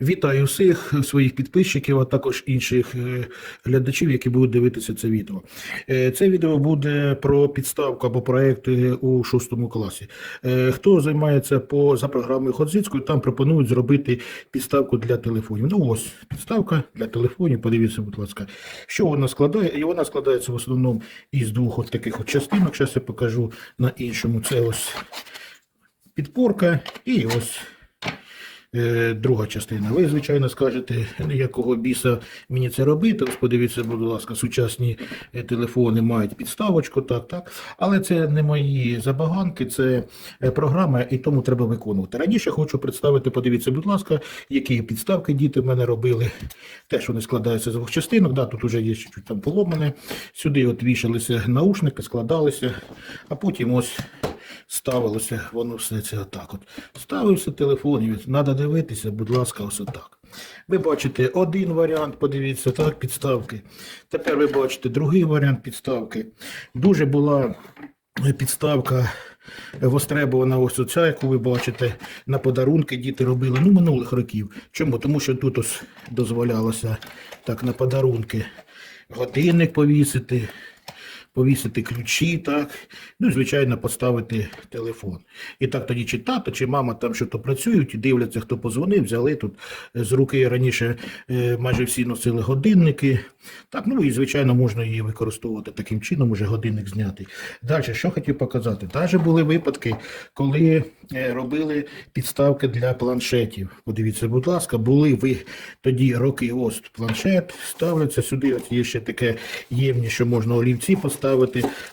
Вітаю всіх своїх підписчиків, а також інших е, глядачів, які будуть дивитися це відео. Е, Це відео буде про підставку або проекти у шостому класі. Е, Хто займається по за програмою Ходзицькою, там пропонують зробити підставку для телефонів. Ну ось підставка для телефонів. Подивіться, будь ласка, що вона складає, і вона складається в основному із двох от таких от частинок. Зараз я покажу на іншому. Це ось підпорка і ось. Е, Друга частина. Ви, звичайно, скажете, якого біса мені це робити. Ось подивіться, будь ласка, сучасні е, телефони мають підставочку, так, так. Але це не мої забаганки, це е, програма, і тому треба виконувати. Раніше хочу представити, подивіться, будь ласка, які підставки діти в мене робили. Теж вони складаються з двох частинок. Да, тут вже є чуть там поломане. Сюди от вішалися наушники, складалися, а потім ось ставилося, воно все це отак. От. Ставився телефон, треба дивитися, будь ласка, ось отак. Ви бачите один варіант, подивіться, так, підставки. Тепер ви бачите другий варіант підставки. Дуже була підставка востребована ось оця, яку ви бачите, на подарунки діти робили, ну, минулих років. Чому? Тому що тут ось дозволялося так на подарунки годинник повісити, повісити ключі, так, ну і, звичайно, поставити телефон. І так тоді чи тато, чи мама там що то працюють, і дивляться, хто позвонив, взяли тут е, з руки раніше е, майже всі носили годинники. Так, ну і звичайно, можна її використовувати таким чином, уже годинник зняти. Далі, що хотів показати? Навіть були випадки, коли е, робили підставки для планшетів. Подивіться, будь ласка, були ви тоді роки, ось планшет, ставляться сюди, от є ще таке ємність, що можна олівці поставити,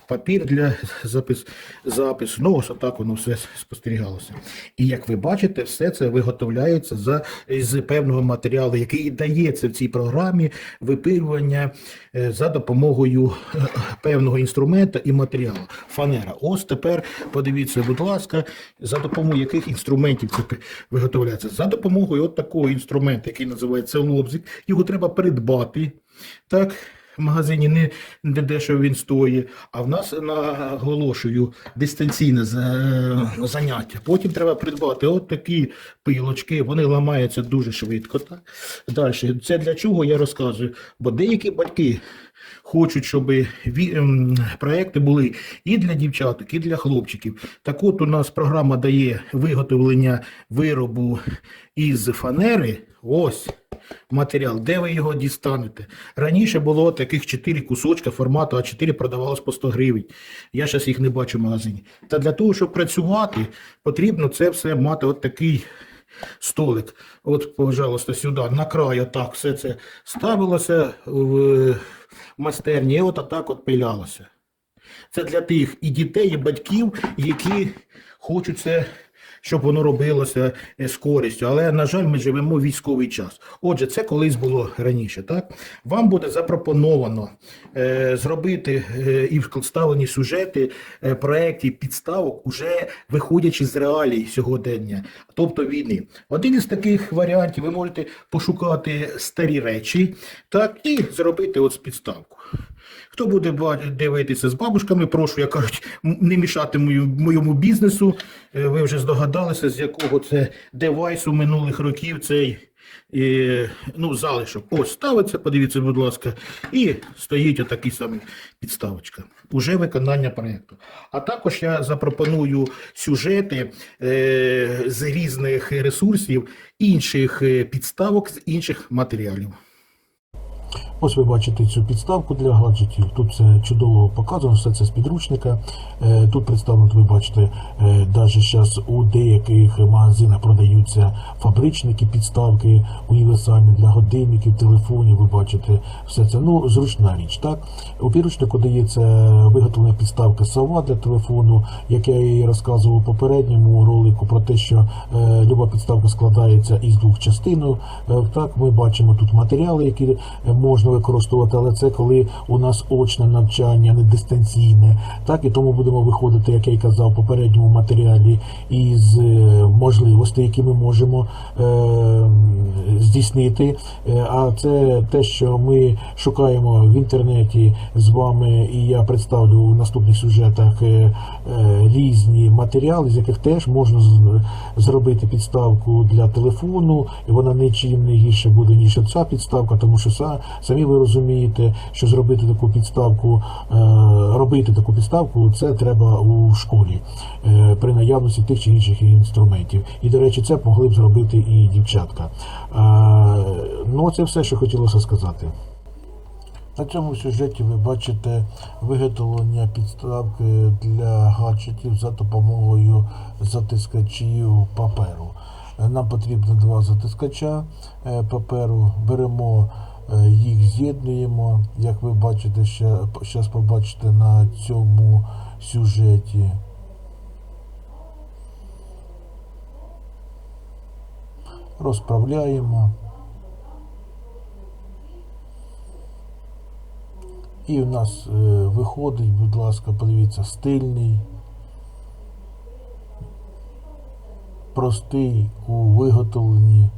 папір для запис, запису. Ну, ось отак воно все спостерігалося. І як ви бачите, все це виготовляється за, з певного матеріалу, який дається в цій програмі випилювання е, за допомогою е, певного інструмента і матеріалу. Фанера. Ось тепер подивіться, будь ласка, за допомогою яких інструментів це виготовляється. За допомогою от такого інструменту, який називається лобзик, його треба придбати. Так, магазині не, не дешево він стоїть, а в нас наголошую дистанційне заняття. Потім треба придбати от такі пилочки, вони ламаються дуже швидко. Так? Далі, це для чого я розказую? Бо деякі батьки хочуть, щоб ем, проекти були і для дівчаток, і для хлопчиків. Так от у нас програма дає виготовлення виробу із фанери. Ось матеріал, де ви його дістанете. Раніше було таких 4 кусочка формату А4 продавалось по 100 гривень. Я зараз їх не бачу в магазині. Та для того, щоб працювати, потрібно це все мати от такий столик. От, пожалуйста, сюди, на край, отак, все це ставилося в майстерні, і от отак от пилялося. Це для тих і дітей, і батьків, які хочуть це, щоб воно робилося е, з користю. Але, на жаль, ми живемо військовий час. Отже, це колись було раніше. Так? Вам буде запропоновано е, зробити е, і вставлені сюжети е, проєктів, підставок, уже виходячи з реалій сьогодення, тобто війни. Один із таких варіантів ви можете пошукати старі речі так, і зробити от підставку. Хто буде дивитися з бабушками, прошу, як кажуть, не мішати мою, моєму бізнесу. Е, Ви вже здогадалися, з якого це девайсу минулих років цей е, ну, залишок. Ось ставиться, подивіться, будь ласка, і стоїть отакий самий підставочка. Уже виконання проєкту. А також я запропоную сюжети е, з різних ресурсів, інших е, підставок з інших матеріалів. Ось ви бачите цю підставку для гаджетів. Тут все чудово показано, все це з підручника. Е, Тут представлено, ви бачите, навіть зараз у деяких магазинах продаються фабричники, підставки універсальні для годинників, телефонів. Ви бачите все це. Ну, зручна річ. Так у підручнику дається виготовлена підставка сова для телефону, як я і розказував у попередньому ролику про те, що е, люба підставка складається із двох частин. Е, Так, ми бачимо тут матеріали, які е, можна використовувати, але це коли у нас очне навчання, не дистанційне. Так і тому будемо виходити, як я й казав в попередньому матеріалі, із е, можливостей, які ми можемо е, здійснити. Е, А це те, що ми шукаємо в інтернеті з вами, і я представлю у наступних сюжетах е, е, різні матеріали, з яких теж можна зробити підставку для телефону, і вона нічим не гірше буде, ніж ця підставка, тому що са- ви розумієте, що зробити таку підставку, е, робити таку підставку, це треба у школі е, при наявності тих чи інших інструментів. І, до речі, це могли б зробити і дівчатка. Е, Ну, це все, що хотілося сказати. На цьому сюжеті ви бачите виготовлення підставки для гаджетів за допомогою затискачів паперу. Нам потрібно два затискача паперу. Беремо їх, з'єднуємо. Як ви бачите, зараз побачите на цьому сюжеті. Розправляємо. І в нас е, виходить, будь ласка, подивіться, стильний, простий у виготовленні.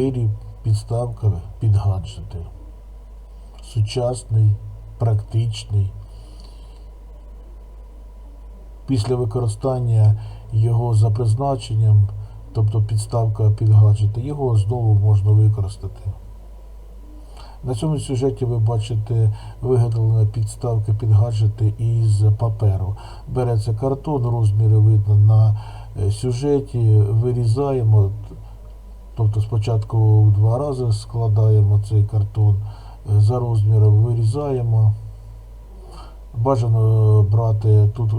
Виріб, підставка під гаджети. Сучасний, практичний. Після використання його за призначенням тобто підставка під гаджети, його знову можна використати. На цьому сюжеті ви бачите виготовлена підставка під гаджети із паперу. Береться картон, розміри видно на е, сюжеті, вирізаємо, тобто спочатку в два рази складаємо цей картон, е, за розміром вирізаємо. Бажано брати тут е,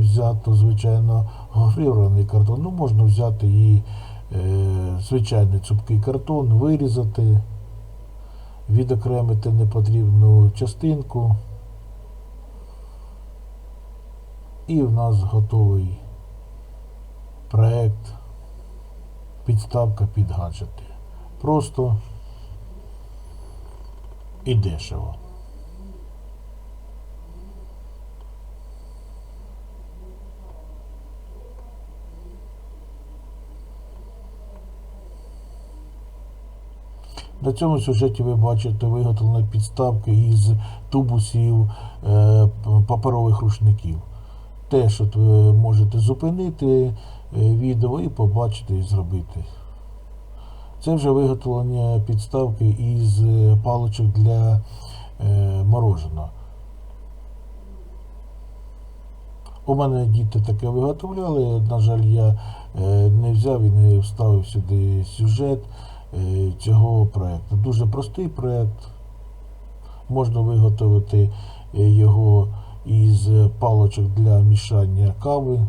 взято, звичайно, гофрірований картон. Ну, можна взяти і е, звичайний цупкий картон, вирізати, відокремити непотрібну частинку. І в нас готовий проект підставка під гаджети. Просто і дешево. На цьому сюжеті ви бачите виготовлені підставки із тубусів е, паперових рушників. Теж от ви можете зупинити е, відео і побачити і зробити. Це вже виготовлення підставки із е, паличок для е, мороженого. У мене діти таке виготовляли. На жаль, я не взяв і не вставив сюди сюжет цього проєкту. Дуже простий проєкт. Можна виготовити його із паличок для мішання кави.